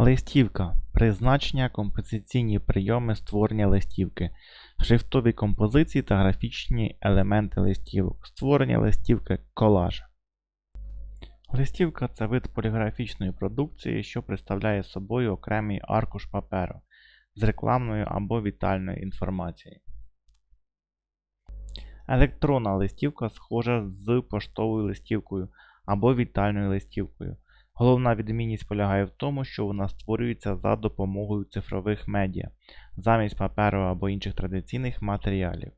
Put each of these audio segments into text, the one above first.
Листівка. Призначення, композиційні прийоми створення листівки, шрифтові композиції та графічні елементи листівок, створення листівки колаж. Листівка це вид поліграфічної продукції, що представляє собою окремий аркуш паперу з рекламною або вітальною інформацією. Електронна листівка схожа з поштовою листівкою або вітальною листівкою. Головна відмінність полягає в тому, що вона створюється за допомогою цифрових медіа, замість паперу або інших традиційних матеріалів.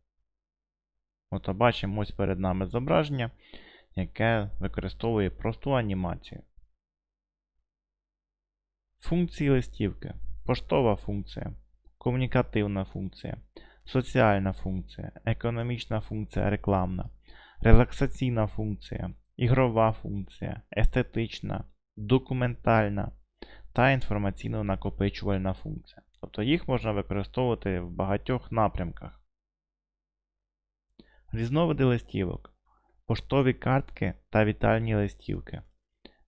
От бачимо ось перед нами зображення, яке використовує просту анімацію. Функції листівки. Поштова функція, комунікативна функція, соціальна функція, економічна функція рекламна, релаксаційна функція, ігрова функція, естетична, документальна та інформаційно-накопичувальна функція. Тобто їх можна використовувати в багатьох напрямках. Різновиди листівок, поштові картки та вітальні листівки,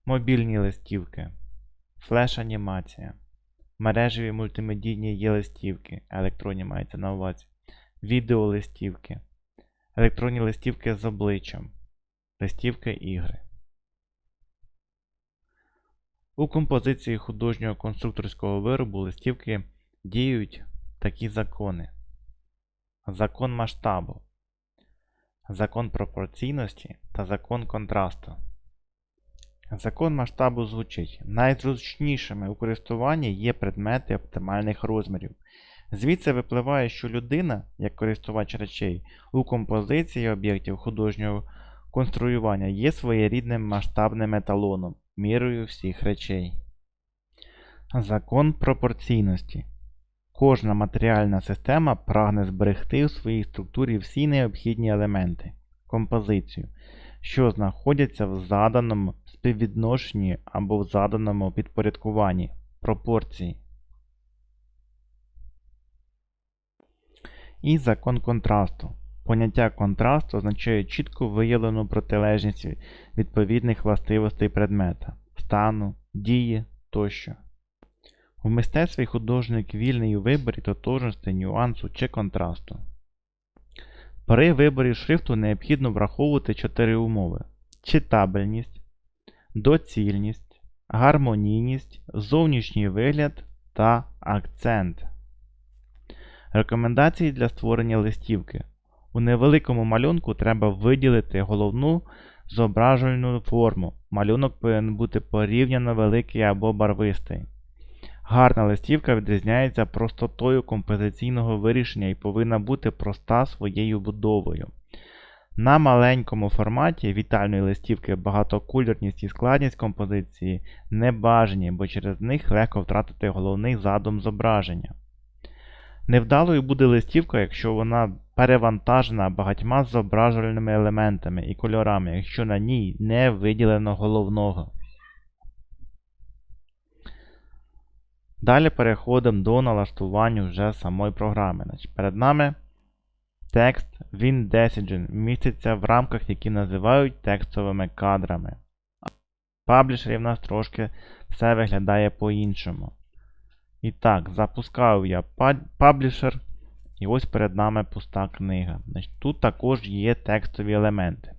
мобільні листівки, флеш-анімація, мережеві мультимедійні є листівки, електронні мається на увазі, відеолистівки, електронні листівки з обличчям, листівки ігри. У композиції художнього конструкторського виробу листівки діють такі закони. Закон масштабу, закон пропорційності та закон контрасту. Закон масштабу звучить: найзручнішими у користуванні є предмети оптимальних розмірів. Звідси випливає, що людина, як користувач речей, у композиції об'єктів художнього конструювання є своєрідним масштабним еталоном, мірою всіх речей. Закон пропорційності. Кожна матеріальна система прагне зберегти у своїй структурі всі необхідні елементи, композицію, що знаходяться в заданому співвідношенні або в заданому підпорядкуванні пропорції. І закон контрасту. Поняття контрасту означає чітко виявлену протилежність відповідних властивостей предмета, стану, дії тощо. В мистецтві художник вільний у виборі тотожності, нюансу чи контрасту. При виборі шрифту необхідно враховувати чотири умови: читабельність, доцільність, гармонійність, зовнішній вигляд та акцент. Рекомендації для створення листівки. У невеликому малюнку треба виділити головну зображувальну форму. Малюнок повинен бути порівняно великий або барвистий. Гарна листівка відрізняється простотою композиційного вирішення і повинна бути проста своєю будовою. На маленькому форматі вітальної листівки багатокульорність і складність композиції не бажані, бо через них легко втратити головний задум зображення. Невдалою буде листівка, якщо вона перевантажена багатьма зображувальними елементами і кольорами, якщо на ній не виділено головного. Далі переходимо до налаштування вже самої програми. Значить, Перед нами текст WinDecision міститься в рамках, які називають текстовими кадрами. В паблішері в нас трошки все виглядає по-іншому. І так, запускаю я паблішер. І ось перед нами пуста книга. Значить, Тут також є текстові елементи.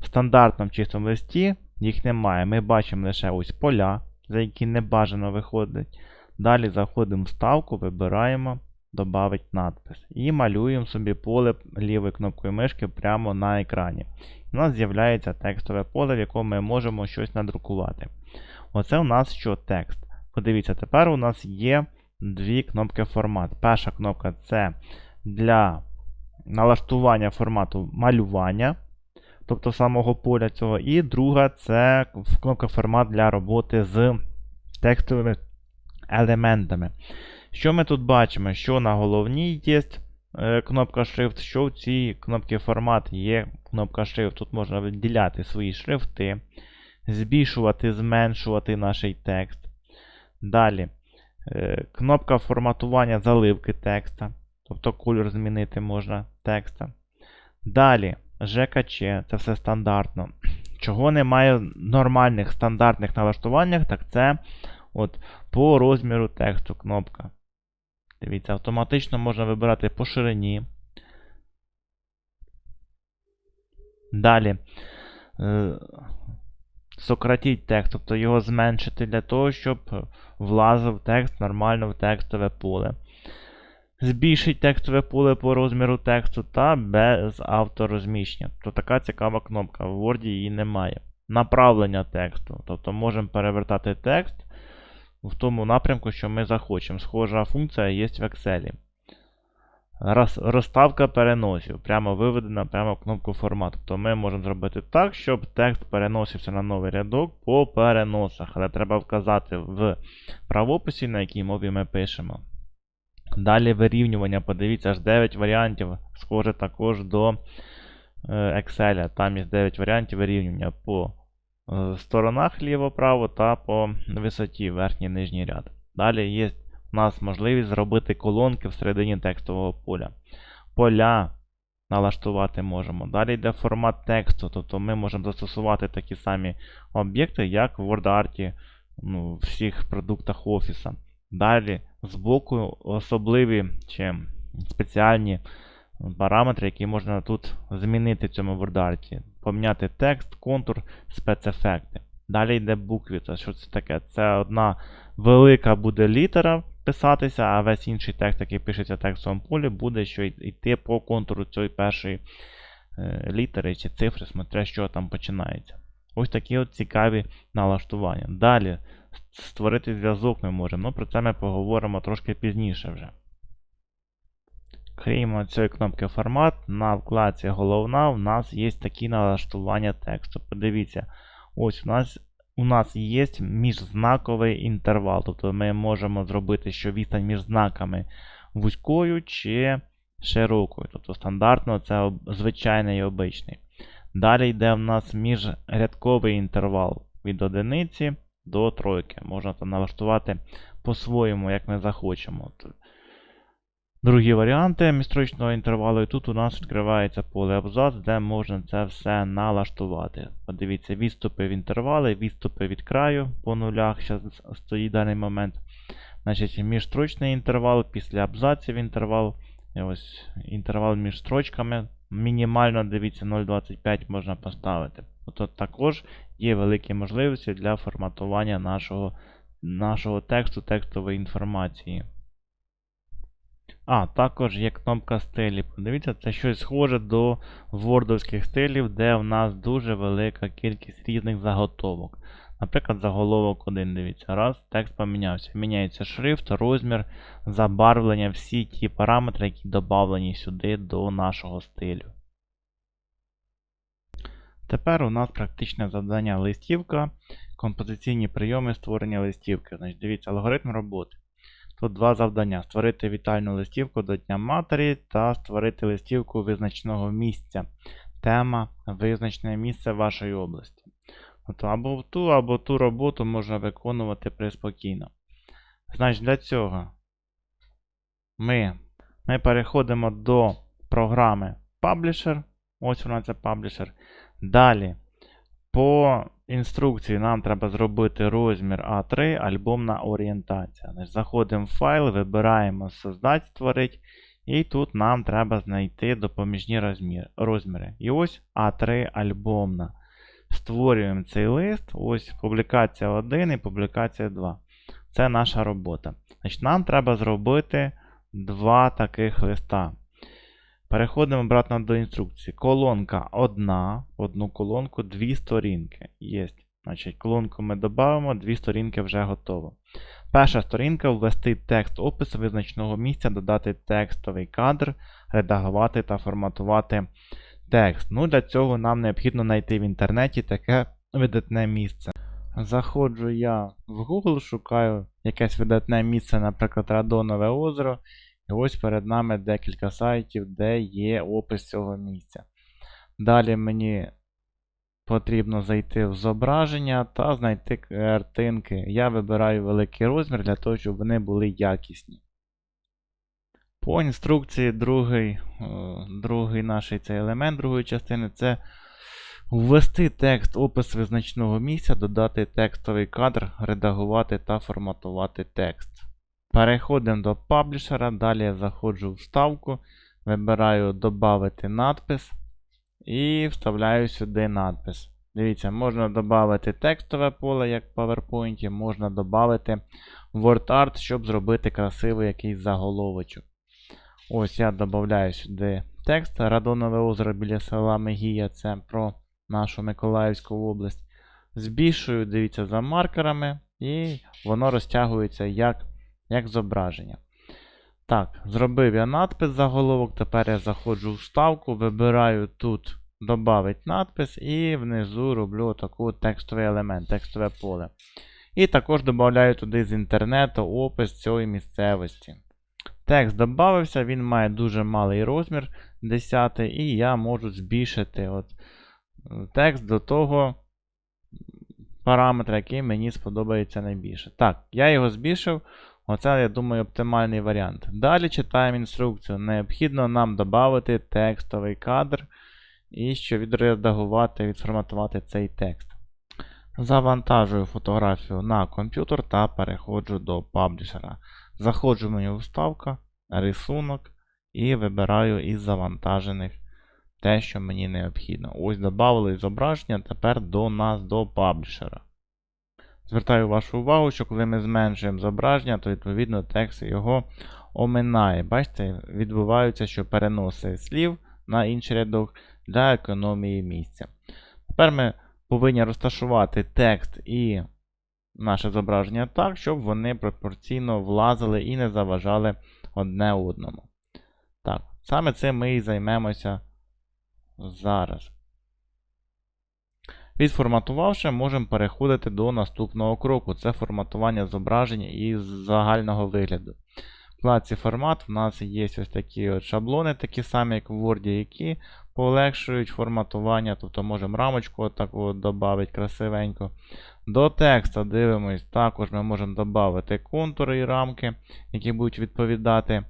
В стандартному чистому листі їх немає. Ми бачимо лише ось поля, за які не бажано виходить. Далі заходимо в ставку, вибираємо Добавить надпис. І малюємо собі поле лівою кнопкою мишки прямо на екрані. У нас з'являється текстове поле, в якому ми можемо щось надрукувати. Оце у нас що текст. Подивіться, тепер у нас є дві кнопки формат. Перша кнопка це для налаштування формату малювання, тобто самого поля цього. І друга це кнопка формат для роботи з текстовими елементами. Що ми тут бачимо? Що на головній є е, кнопка Shift, що в цій кнопці формат є кнопка Shift. Тут можна виділяти свої шрифти, збільшувати, зменшувати наш текст. Далі е, кнопка форматування заливки текста. Тобто кольор змінити можна текста. Далі ЖКЧ, це все стандартно. Чого немає в нормальних стандартних налаштуваннях, так це От, по розміру тексту кнопка. Дивіться, автоматично можна вибирати по ширині. Далі. Е, сократіть текст, тобто його зменшити для того, щоб влазив текст нормально в текстове поле. Збільшить текстове поле по розміру тексту та без авторозміщення. То така цікава кнопка. В Word її немає. Направлення тексту. Тобто можемо перевертати текст в тому напрямку, що ми захочемо. Схожа функція є в Excel. Роз, розставка переносів. Прямо виведена прямо в кнопку формат. Тобто ми можемо зробити так, щоб текст переносився на новий рядок по переносах. Але треба вказати в правописі, на якій мові ми пишемо. Далі вирівнювання. Подивіться, аж 9 варіантів. Схоже також до е, Excel. Там є 9 варіантів вирівнювання по е, сторонах ліво-право та по висоті верхній нижній ряд. Далі є у нас можливість зробити колонки всередині текстового поля. Поля налаштувати можемо. Далі йде формат тексту, тобто ми можемо застосувати такі самі об'єкти, як в WordArt ну, всіх продуктах офіса. Далі збоку особливі чи спеціальні параметри, які можна тут змінити в цьому WordArt. Поміняти текст, контур, спецефекти. Далі йде буквіца. Що це таке? Це одна велика буде літера писатися, а весь інший текст, який пишеться в текстовому полі, буде що йти по контуру цієї першої е, літери чи цифри, смотря що там починається. Ось такі от цікаві налаштування. Далі створити зв'язок ми можемо. Ну, про це ми поговоримо трошки пізніше вже. Крім цієї кнопки формат, на вкладці головна у нас є такі налаштування тексту. Подивіться, ось у нас у нас є міжзнаковий інтервал. Тобто ми можемо зробити, що відстань між знаками вузькою чи широкою. Тобто стандартно це звичайний і обичний. Далі йде в нас міжрядковий інтервал від одиниці до тройки. Можна там налаштувати по-своєму, як ми захочемо. Другі варіанти містричного інтервалу. І тут у нас відкривається поле абзац, де можна це все налаштувати. Подивіться, відступи в інтервали, відступи від краю по нулях, зараз стоїть даний момент. Значить, міжстрочний інтервал, після абзаців інтервал. Ось Інтервал між строчками. Мінімально, дивіться, 0,25 можна поставити. Тут також є великі можливості для форматування нашого, нашого тексту, текстової інформації. А, також є кнопка стилі. Подивіться, це щось схоже до вордовських стилів, де в нас дуже велика кількість різних заготовок. Наприклад, заголовок 1, дивіться, раз, текст помінявся. Міняється шрифт, розмір, забарвлення, всі ті параметри, які додавлені сюди до нашого стилю. Тепер у нас практичне завдання листівка, композиційні прийоми створення листівки. Значить, Дивіться, алгоритм роботи. Тут два завдання: створити вітальну листівку до Дня Матері та створити листівку визначеного місця. Тема визначене місце вашої області. От Або ту, або ту роботу можна виконувати приспокійно. Значить, для цього ми, ми переходимо до програми Publisher. Ось вона це Publisher. Далі, по інструкції нам треба зробити розмір А3, альбомна орієнтація. Заходимо в файл, вибираємо Создать, створить. І тут нам треба знайти допоміжні розміри. І ось А3 альбомна. Створюємо цей лист. Ось публікація 1 і публікація 2. Це наша робота. Значить, Нам треба зробити два таких листа. Переходимо обратно до інструкції. Колонка одна, одну колонку, дві сторінки. Є. Значить, Колонку ми додамо, дві сторінки вже готово. Перша сторінка ввести текст опису визначеного місця, додати текстовий кадр, редагувати та форматувати текст. Ну, Для цього нам необхідно знайти в інтернеті таке видатне місце. Заходжу я в Google, шукаю якесь видатне місце, наприклад, Радонове озеро. І ось перед нами декілька сайтів, де є опис цього місця. Далі мені потрібно зайти в зображення та знайти картинки. Я вибираю великий розмір для того, щоб вони були якісні. По інструкції, другий другий наш цей елемент другої частини це Ввести текст опис визначного місця, додати текстовий кадр, редагувати та форматувати текст. Переходимо до паблішера, далі я заходжу в вставку, вибираю Добавити надпис і вставляю сюди надпис. Дивіться, можна додати текстове поле, як в PowerPoint, можна додати WordArt, щоб зробити красивий якийсь заголовочок. Ось я додаю сюди текст. Радонове озеро біля села Мегія, це про нашу Миколаївську область. Збільшую, дивіться, за маркерами, і воно розтягується як, як зображення. Так, зробив я надпис заголовок. Тепер я заходжу в вставку, вибираю тут Добавить надпис і внизу роблю таку текстовий елемент, текстове поле. І також додаю туди з інтернету опис цієї місцевості. Текст додався, він має дуже малий розмір 10, і я можу збільшити от текст до того параметра, який мені сподобається найбільше. Так, я його збільшив. Оце, я думаю, оптимальний варіант. Далі читаємо інструкцію. Необхідно нам додати текстовий кадр і що відредагувати, відформатувати цей текст. Завантажую фотографію на комп'ютер та переходжу до паблішера. Заходжу в меню вставка, рисунок і вибираю із завантажених те, що мені необхідно. Ось додали зображення тепер до нас до паблішера. Звертаю вашу увагу, що коли ми зменшуємо зображення, то відповідно текст його оминає. Бачите, відбуваються, що переноси слів на інший рядок для економії місця. Тепер ми повинні розташувати текст і наше зображення так, щоб вони пропорційно влазили і не заважали одне одному. Так, саме цим ми і займемося зараз. Відформатувавши, можемо переходити до наступного кроку. Це форматування зображення із загального вигляду. В вкладці формат в нас є ось такі от шаблони, такі самі, як в Word, які полегшують форматування. Тобто можемо рамочку отаку додати красивенько. До текста дивимось, також ми можемо додати контури і рамки, які будуть відповідати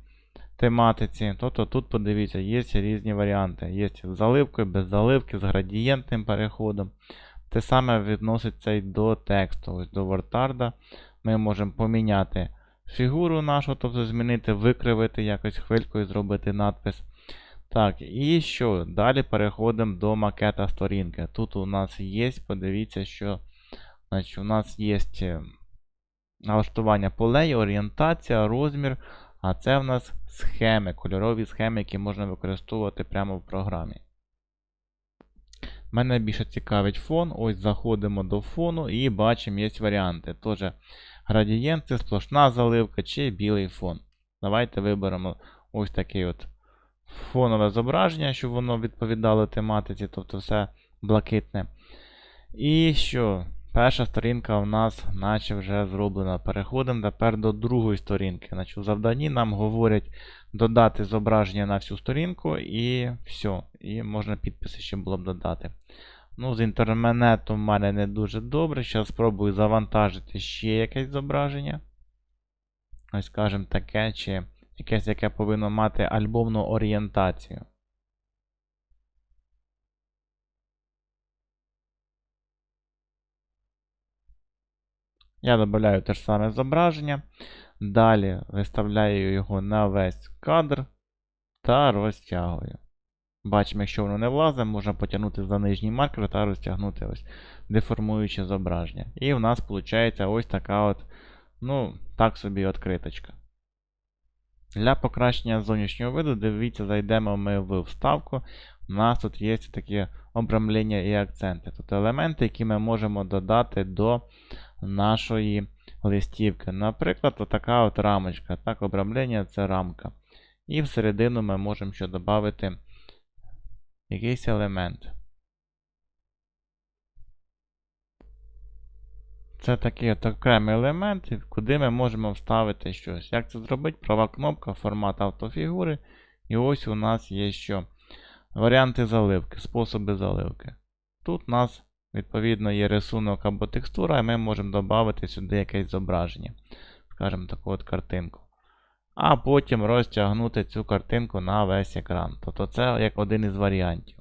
тематиці. Тобто тут, подивіться, є різні варіанти. Є з заливкою, без заливки, з градієнтним переходом. Те саме відноситься і до тексту. Ось До WordArt ми можемо поміняти фігуру нашу, тобто змінити, викривити якось хвилькою, зробити надпис. Так, і що? Далі переходимо до макета сторінки. Тут у нас є, подивіться, що значить, у нас є е, налаштування полей, орієнтація, розмір. А це в нас схеми, кольорові схеми, які можна використовувати прямо в програмі. Мене більше цікавить фон. Ось заходимо до фону і бачимо, є варіанти. Тож, градієнти, сплошна заливка чи білий фон. Давайте виберемо ось такий от фонове зображення, щоб воно відповідало тематиці, тобто все блакитне. І що? Перша сторінка у нас наче вже зроблена. Переходимо тепер до другої сторінки. Значить, У завданні нам говорять додати зображення на всю сторінку і все. І можна підписи ще було б додати. Ну, З інтернету в мене не дуже добре. Зараз спробую завантажити ще якесь зображення. Ось, скажімо, таке, чи якесь, яке повинно мати альбомну орієнтацію. Я додаю те ж саме зображення. Далі виставляю його на весь кадр та розтягую. Бачимо, якщо воно не влазить, можна потягнути за нижній маркер та розтягнути ось деформуюче зображення. І в нас виходить ось така от, ну, так собі відкриточка. Для покращення зовнішнього виду, дивіться, зайдемо ми в вставку. У нас тут є такі обрамлення і акценти. Тут елементи, які ми можемо додати до нашої листівки. Наприклад, отака от рамочка. Так, обрамлення це рамка. І всередину ми можемо ще додати якийсь елемент. Це такий от окремий елемент, куди ми можемо вставити щось. Як це зробити? Права кнопка, формат автофігури. І ось у нас є що. Варіанти заливки, способи заливки. Тут у нас Відповідно, є рисунок або текстура, і ми можемо додати сюди якесь зображення. Скажімо, таку от картинку. А потім розтягнути цю картинку на весь екран. Тобто це як один із варіантів.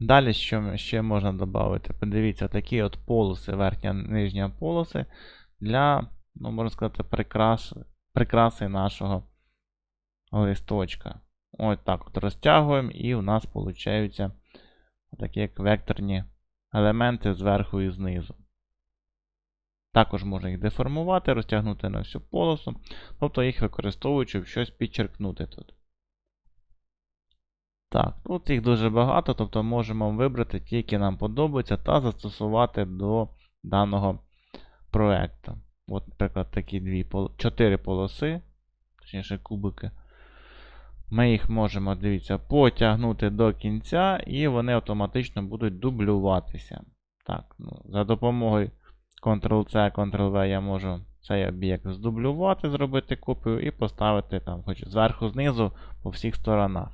Далі, що ще можна додати? Подивіться, такі от полоси, верхня нижня полоси для, ну, можна сказати, прикрас, прикраси нашого листочка. Ось так от розтягуємо, і у нас получаються такі як векторні елементи зверху і знизу. Також можна їх деформувати, розтягнути на всю полосу, тобто їх використовуючи, щоб щось підчеркнути тут. Так, тут їх дуже багато, тобто можемо вибрати ті, які нам подобаються, та застосувати до даного проекту. От, наприклад, такі дві, чотири полоси, точніше кубики. Ми їх можемо, дивіться, потягнути до кінця, і вони автоматично будуть дублюватися. Так, ну, за допомогою Ctrl-C, Ctrl-V я можу цей об'єкт здублювати, зробити копію і поставити там, хоч зверху, знизу, по всіх сторонах.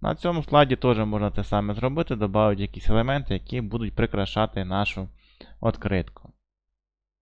На цьому слайді теж можна те саме зробити, додати якісь елементи, які будуть прикрашати нашу відкритку.